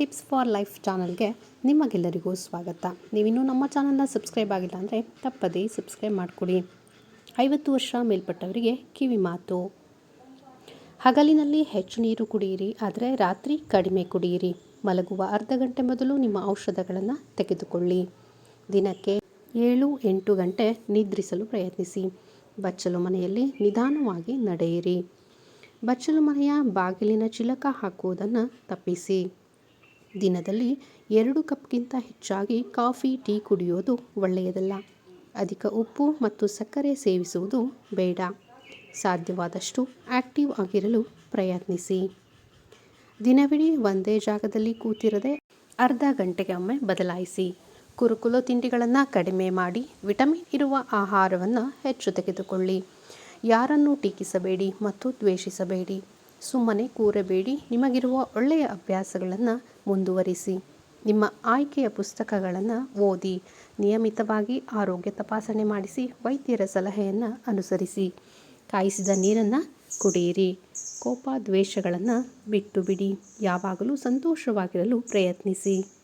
Tips for life ಚಾನಲ್ಗೆ ನಿಮಗೆಲ್ಲರಿಗೂ ಸ್ವಾಗತ. ನೀವಿನ್ನೂ ನಮ್ಮ ಚಾನಲ್ನ ಸಬ್ಸ್ಕ್ರೈಬ್ ಆಗಿಲ್ಲ ಅಂದರೆ ತಪ್ಪದೇ ಸಬ್ಸ್ಕ್ರೈಬ್ ಮಾಡಿಕೊಡಿ. ಐವತ್ತು ವರ್ಷ ಮೇಲ್ಪಟ್ಟವರಿಗೆ ಕಿವಿ ಮಾತು. ಹಗಲಿನಲ್ಲಿ ಹೆಚ್ಚು ನೀರು ಕುಡಿಯಿರಿ, ಆದರೆ ರಾತ್ರಿ ಕಡಿಮೆ ಕುಡಿಯಿರಿ. ಮಲಗುವ ಅರ್ಧ ಗಂಟೆ ಮೊದಲು ನಿಮ್ಮ ಔಷಧಗಳನ್ನು ತೆಗೆದುಕೊಳ್ಳಿ. ದಿನಕ್ಕೆ ಏಳು ಎಂಟು ಗಂಟೆ ನಿದ್ರಿಸಲು ಪ್ರಯತ್ನಿಸಿ. ಬಚ್ಚಲು ಮನೆಯಲ್ಲಿ ನಿಧಾನವಾಗಿ ನಡೆಯಿರಿ. ಬಚ್ಚಲು ಮನೆಯ ಬಾಗಿಲಿನ ಚಿಲಕ ಹಾಕುವುದನ್ನು ತಪ್ಪಿಸಿ. ದಿನದಲ್ಲಿ ಎರಡು ಕಪ್ಗಿಂತ ಹೆಚ್ಚಾಗಿ ಕಾಫಿ, ಟೀ ಕುಡಿಯೋದು ಒಳ್ಳೆಯದಲ್ಲ. ಅಧಿಕ ಉಪ್ಪು ಮತ್ತು ಸಕ್ಕರೆ ಸೇವಿಸುವುದು ಬೇಡ. ಸಾಧ್ಯವಾದಷ್ಟು ಆಕ್ಟಿವ್ ಆಗಿರಲು ಪ್ರಯತ್ನಿಸಿ. ದಿನವಿಡೀ ಒಂದೇ ಜಾಗದಲ್ಲಿ ಕೂತಿರದೆ ಅರ್ಧ ಗಂಟೆಗೆ ಒಮ್ಮೆ ಬದಲಾಯಿಸಿ. ಕುರುಕುಲು ತಿಂಡಿಗಳನ್ನು ಕಡಿಮೆ ಮಾಡಿ ವಿಟಮಿನ್ ಇರುವ ಆಹಾರವನ್ನು ಹೆಚ್ಚು ತೆಗೆದುಕೊಳ್ಳಿ. ಯಾರನ್ನೂ ಟೀಕಿಸಬೇಡಿ ಮತ್ತು ದ್ವೇಷಿಸಬೇಡಿ. ಸುಮ್ಮನೆ ಕೂರಬೇಡಿ. ನಿಮಗಿರುವ ಒಳ್ಳೆಯ ಅಭ್ಯಾಸಗಳನ್ನು ಮುಂದುವರಿಸಿ. ನಿಮ್ಮ ಆಯ್ಕೆಯ ಪುಸ್ತಕಗಳನ್ನು ಓದಿ. ನಿಯಮಿತವಾಗಿ ಆರೋಗ್ಯ ತಪಾಸಣೆ ಮಾಡಿಸಿ ವೈದ್ಯರ ಸಲಹೆಯನ್ನು ಅನುಸರಿಸಿ. ಕಾಯಿಸಿದ ನೀರನ್ನು ಕುಡಿಯಿರಿ. ಕೋಪ ದ್ವೇಷಗಳನ್ನು ಬಿಟ್ಟು ಬಿಡಿ. ಯಾವಾಗಲೂ ಸಂತೋಷವಾಗಿರಲು ಪ್ರಯತ್ನಿಸಿ.